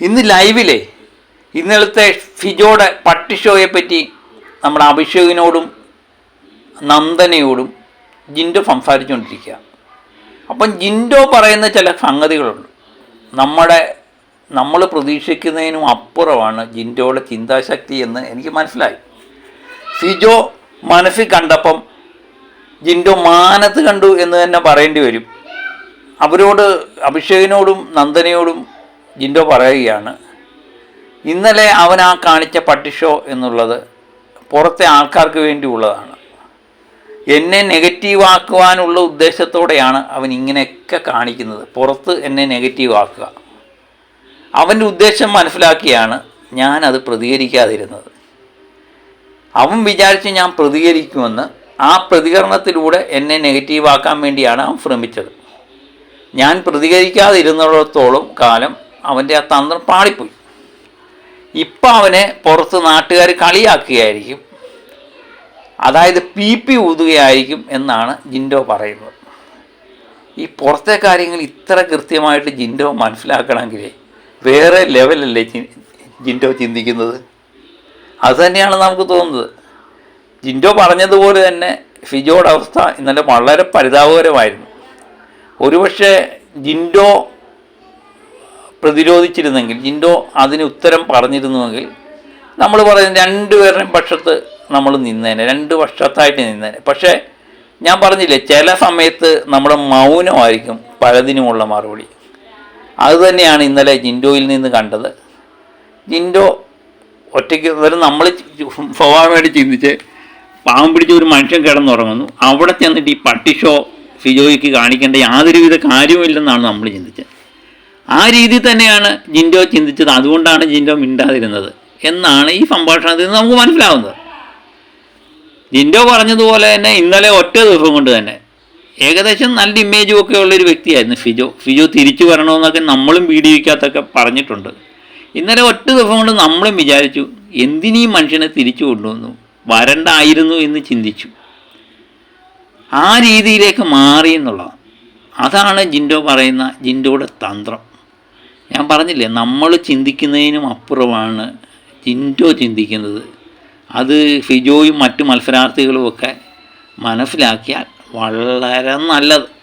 ഇന്ന് ലൈവിലെ ഇന്നലത്തെ ഫിജോയുടെ പട്ടി ഷോയെ പറ്റി നമ്മുടെ അഭിഷേകിനോടും നന്ദനയോടും ജിൻഡോ സംസാരിച്ചുകൊണ്ടിരിക്കുക അപ്പം ജിൻഡോ പറയുന്ന ചില സംഗതികളുണ്ട്. നമ്മുടെ നമ്മൾ പ്രതീക്ഷിക്കുന്നതിനും അപ്പുറമാണ് ജിൻഡോയുടെ ചിന്താശക്തി എന്ന് എനിക്ക് മനസ്സിലായി. ഫിജോ മനസ്സിൽ കണ്ടപ്പം ജിൻഡോ മാനത്ത് കണ്ടു എന്ന് തന്നെ പറയേണ്ടി വരും. അവരോട് അഭിഷേകിനോടും നന്ദനയോടും ജിൻഡോ പറയുകയാണ് ഇന്നലെ അവൻ ആ കാണിച്ച പട്ടിഷോ എന്നുള്ളത് പുറത്തെ ആൾക്കാർക്ക് വേണ്ടിയുള്ളതാണ് എന്നെ നെഗറ്റീവ് ആക്കുവാനുള്ള ഉദ്ദേശത്തോടെയാണ് അവൻ ഇങ്ങനെയൊക്കെ കാണിക്കുന്നത്. പുറത്ത് എന്നെ നെഗറ്റീവ് ആക്കുക. അവന്റെ ഉദ്ദേശം മനസ്സിലാക്കിയാണ് ഞാൻ അത് പ്രതികരിക്കാതിരുന്നത്. അവൻ വിചാരിച്ച് ഞാൻ പ്രതികരിക്കുമെന്ന് ആ പ്രതികരണത്തിലൂടെ എന്നെ നെഗറ്റീവ് ആക്കാൻ വേണ്ടിയാണ് അവൻ ശ്രമിച്ചത്. ഞാൻ പ്രതികരിക്കാതിരുന്നിടത്തോളം കാലം അവന്റെ ആ തന്ത്രം പാളിപ്പോയി. ഇപ്പം അവനെ പുറത്ത് നാട്ടുകാർ കളിയാക്കുകയായിരിക്കും. അതായത് പി പി ഊതുകയായിരിക്കും എന്നാണ് ജിൻഡോ പറയുന്നത്. ഈ പുറത്തെ കാര്യങ്ങൾ ഇത്ര കൃത്യമായിട്ട് ജിൻഡോ മനസ്സിലാക്കണമെങ്കിൽ വേറെ ലെവലല്ലേ ജിൻഡോ ചിന്തിക്കുന്നത്? അതുതന്നെയാണ് നമുക്ക് തോന്നുന്നത്. ജിൻഡോ പറഞ്ഞതുപോലെ തന്നെ ഫിജോയുടെ അവസ്ഥ ഇന്നലെ വളരെ പരിതാപകരമായിരുന്നു. ഒരുപക്ഷെ ജിൻഡോ പ്രതിരോധിച്ചിരുന്നെങ്കിൽ ജിൻഡോ അതിന് ഉത്തരം പറഞ്ഞിരുന്നുവെങ്കിൽ നമ്മൾ പറയുന്ന രണ്ടുപേരുടെയും പക്ഷത്ത് നമ്മൾ നിന്നേനെ രണ്ട് പക്ഷത്തായിട്ട് നിന്നേനെ. പക്ഷേ ഞാൻ പറഞ്ഞില്ലേ ചില സമയത്ത് നമ്മുടെ മൗനമായിരിക്കും പലതിനുമുള്ള മറുപടി. അതുതന്നെയാണ് ഇന്നലെ ജിൻഡോയിൽ നിന്ന് കണ്ടത്. ജിൻഡോ ഒറ്റയ്ക്ക് വരെ നമ്മൾ സ്വഭാവമായിട്ട് ചിന്തിച്ച് പാവം പിടിച്ച ഒരു മനുഷ്യൻ കിടന്നുറങ്ങുന്നു. അവിടെ ചെന്നിട്ട് ഈ പട്ടിഷോ ഫിജോയ്ക്ക് കാണിക്കേണ്ട യാതൊരുവിധ കാര്യവുമില്ലെന്നാണ് നമ്മൾ ചിന്തിച്ചത്. ആ രീതി തന്നെയാണ് ജിൻഡോ ചിന്തിച്ചത്. അതുകൊണ്ടാണ് ജിൻഡോ മിണ്ടാതിരുന്നത്. എന്നാണ് ഈ സംഭാഷണത്തിൽ നിന്ന് നമുക്ക് മനസ്സിലാവുന്നത്. ജിൻഡോ പറഞ്ഞതുപോലെ തന്നെ ഇന്നലെ ഒറ്റ ദിവസം കൊണ്ട് തന്നെ. ഏകദേശം നല്ല ഇമേജും ഒക്കെ ഉള്ളൊരു വ്യക്തിയായിരുന്നു ഫിജോ. ഫിജോ തിരിച്ചു വരണമെന്നൊക്കെ നമ്മളും വീഡിയോയ്ക്കകത്തൊക്കെ പറഞ്ഞിട്ടുണ്ട്. ഇന്നലെ ഒറ്റ ദിവസം കൊണ്ട് നമ്മളും വിചാരിച്ചു എന്തിനീ മനുഷ്യനെ തിരിച്ചു കൊണ്ടുവന്നു? വരണ്ടായിരുന്നു എന്ന് ചിന്തിച്ചു. ആ രീതിയിലേക്ക് മാറി എന്നുള്ളതാണ്. അതാണ് ജിൻഡോ പറയുന്ന ജിൻഡോയുടെ തന്ത്രം. ഞാൻ പറഞ്ഞില്ലേ നമ്മൾ ചിന്തിക്കുന്നതിനും അപ്പുറമാണ് ജിൻഡോ ചിന്തിക്കുന്നത്. അത് ഫിജോയും മറ്റു മത്സരാർത്ഥികളുമൊക്കെ മനസ്സിലാക്കിയാൽ വളരെ നല്ലത്.